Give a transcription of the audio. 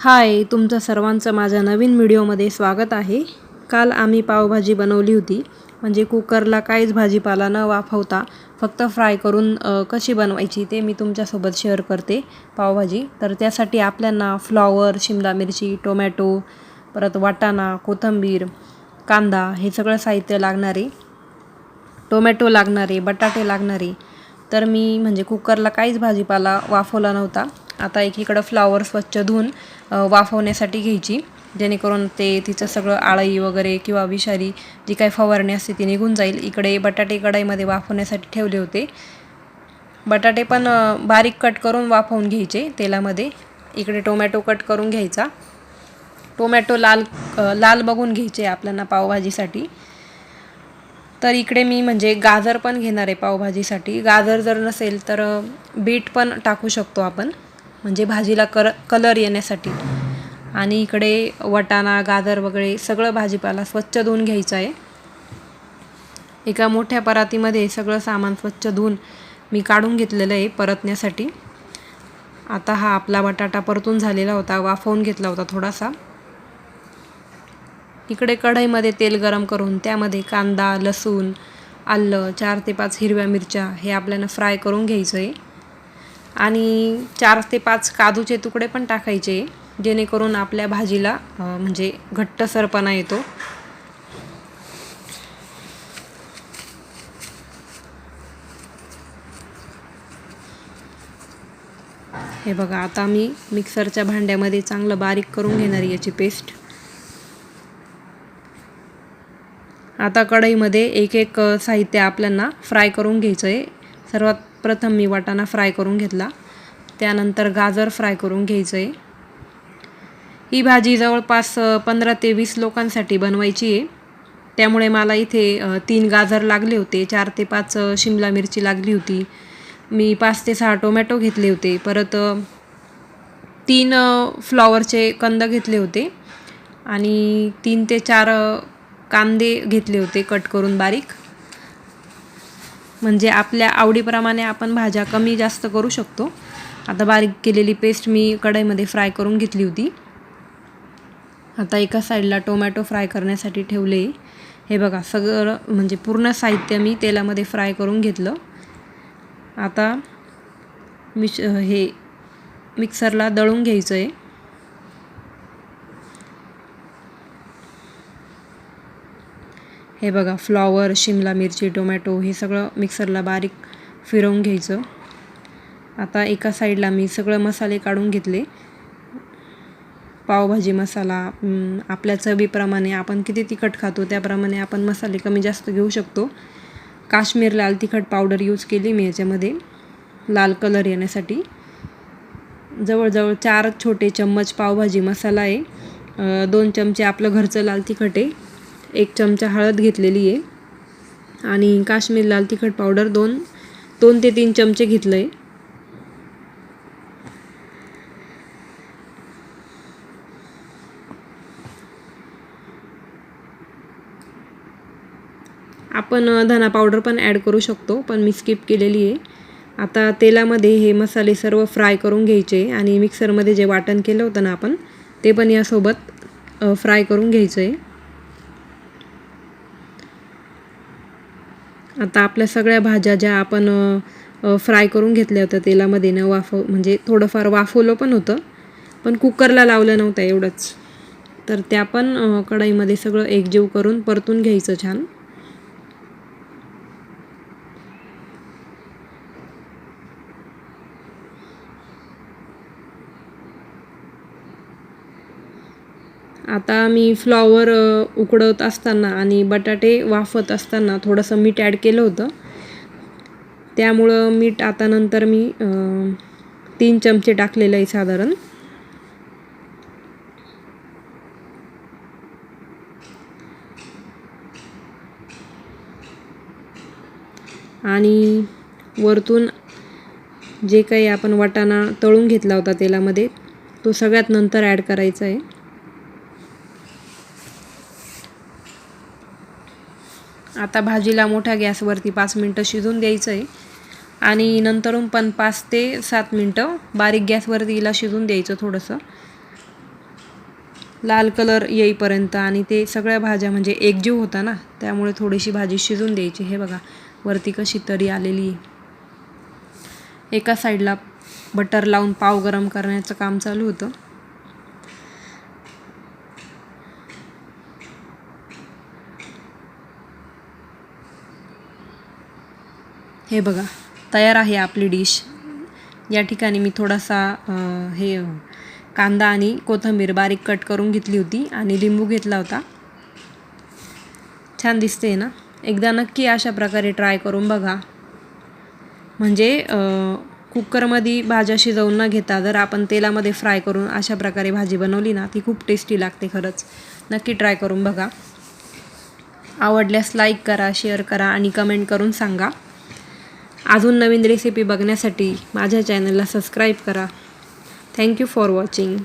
हाय तुमचं सर्वांचं माझ्या नवीन व्हिडिओमध्ये स्वागत आहे. काल आम्ही पावभाजी बनवली होती. म्हणजे कुकरला काहीच भाजीपाला न वाफवता फक्त फ्राय करून कशी बनवायची ते मी तुमच्यासोबत शेअर करते पावभाजी. तर त्यासाठी आपल्यांना फ्लॉवर शिमला मिरची टोमॅटो परत वाटाणा कोथिंबीर कांदा हे सगळं साहित्य लागणारे टोमॅटो लागणारे बटाटे लागणारे. तर मी म्हणजे कुकरला काहीच भाजीपाला वाफवला नव्हता. आता एकीकडं फ्लावर स्वच्छ धुवून वाफवण्यासाठी घ्यायची. जेणेकरून ते तिचं सगळं आळई वगैरे किंवा विषारी जी काही फवारणी असते ती निघून जाईल. इकडे बटाटे कढाईमध्ये वाफवण्यासाठी ठेवले होते. बटाटे पण बारीक कट करून वाफवून घ्यायचे तेलामध्ये. इकडे टोमॅटो कट करून घ्यायचा. टोमॅटो लाल लाल बघून घ्यायचे आपल्याला पावभाजीसाठी. तर इकडे मी म्हणजे गाजर पण घेणार आहे पावभाजीसाठी. गाजर जर नसेल तर बीट पण टाकू शकतो आपण. म्हणजे भाजीला कर कलर येण्यासाठी. आणि इकडे वटाणा गाजर वगैरे सगळं भाजीपाला स्वच्छ धुवून घ्यायचं आहे. एका मोठ्या परातीमध्ये सगळं सामान स्वच्छ धुवून मी काढून घेतलेलं आहे परतण्यासाठी. आता हा आपला बटाटा परतून झालेला होता वाफवून घेतला होता थोडासा. इकडे कढईमध्ये तेल गरम करून त्यामध्ये कांदा लसूण आलं चार ते पाच हिरव्या मिरच्या हे आपल्याला फ्राय करून घ्यायचं आहे. आणि चार ते पाच काजूचे तुकडे पण टाकायचे जेणेकरून आपल्या भाजीला म्हणजे म्हणजे घट्टसरपणा येतो. हे बघा आता मी मिक्सरच्या भांड्यामध्ये चांगलं बारीक करून घेणार आहे याची पेस्ट. आता कढईमध्ये एक एक साहित्य आपल्याला फ्राय करून घ्यायचं आहे सर्वात प्रथम मी वाटाणा फ्राय करून घेतला. त्यानंतर गाजर फ्राय करून घ्यायचं आहे ही भाजी जवळपास पंधरा ते वीस लोकांसाठी बनवायची आहे. त्यामुळे मला इथे तीन गाजर लागले होते. चार ते पाच शिमला मिरची लागली होती. मी पाच ते सहा टोमॅटो घेतले होते. परत तीन फ्लॉवरचे कंद घेतले होते. आणि तीन ते चार कांदे घेतले होते कट करून बारीक. म्हणजे आपल्या आवडीप्रमाणे आपण भाज्या कमी जास्त करू शकतो. आता बारीक केलेली पेस्ट मी कढईमध्ये फ्राय करून घेतली होती. आता एका साईडला टोमॅटो फ्राय करण्यासाठी ठेवले. हे बघा सगळं म्हणजे पूर्ण साहित्य मी तेलामध्ये फ्राय करून घेतलं. आता मिश हे मिक्सरला दळून घ्यायचं आहे हे बघा फ्लॉवर शिमला मिरची टोमॅटो हे सगळं मिक्सरला बारीक फिरवून घ्यायचं. आता एका साईडला मी सगळं मसाले काढून घेतले. पावभाजी मसाला आपल्या चवीप्रमाणे आपण किती तिखट खातो त्याप्रमाणे आपण मसाले कमी जास्त घेऊ शकतो. काश्मीर लाल तिखट पावडर यूज केली मी याच्यामध्ये लाल कलर येण्यासाठी. जवळजवळ चार छोटे चम्मच पावभाजी मसाला आहे. दोन चमचे आपलं घरचं लाल तिखट आहे. एक चमचा हळद घेतलेली आहे. आणि काश्मीर लाल तिखट पावडर दोन दोन ते तीन चमचे घेतलं आहे आपण धना पावडर पण ॲड करू शकतो पण मी स्किप केलेली आहे. आता तेलामध्ये हे मसाले सर्व फ्राय करून घ्यायचे आणि मिक्सरमध्ये जे वाटण केलं होतं ना आपण ते पण यासोबत फ्राय करून घ्यायचं आहे आता आपल्या सगळ्या भाज्या ज्या आपण फ्राय करून घेतल्या होत्या तेलामध्ये न वाफव म्हणजे थोडंफार वाफवलं पण होतं पण कुकरला लावलं नव्हतं एवढंच. तर त्या पण कढईमध्ये सगळं एकजीव करून परतून घ्यायचं छान. आता मी फ्लॉवर उकडत उकडवत असताना आणि बटाटे वाफत असताना थोडंसं मीठ ॲड केलं होतं. त्यामुळं मीठ आता नंतर मी तीन चमचे टाकलेलं आहे साधारण. आणि वरतून जे काही आपण वाटाणा तळून घेतला होता तेलामध्ये तो सगळ्यात नंतर ॲड करायचा आहे. आता भाजीला मोठ्या गॅसवरती पाच मिनटं शिजून द्यायचं आहे आणि नंतरून पण पाच ते सात मिनटं बारीक गॅसवरती हिला शिजून द्यायचं थोडंसं. लाल कलर येईपर्यंत आणि ते सगळ्या भाज्या म्हणजे एकजीव होता ना त्यामुळे थोडीशी भाजी शिजून द्यायची. हे बघा वरती कशी तरी आलेली. आहे एका साईडला बटर लावून पाव गरम करण्याचं काम चालू होतं. हे बघा तयार आहे आपली डिश. या ठिकाणी मी थोडासा हे कांदा आणि कोथिंबीर बारीक कट करून घेतली होती आणि लिंबू घेतला होता. छान दिसते ना? एकदा नक्की अशा प्रकारे ट्राय करून बघा. म्हणजे कुकरमध्ये भाज्या शिजवून न घेता जर आपण तेलामध्ये फ्राय करून अशा प्रकारे भाजी बनवली ना ती खूप टेस्टी लागते खरंच. नक्की ट्राय करून बघा. आवडल्यास लाईक करा शेअर करा आणि कमेंट करून सांगा. अजून नवीन रेसिपी बघण्यासाठी माझ्या चॅनलला सबस्क्राईब करा. Thank you for watching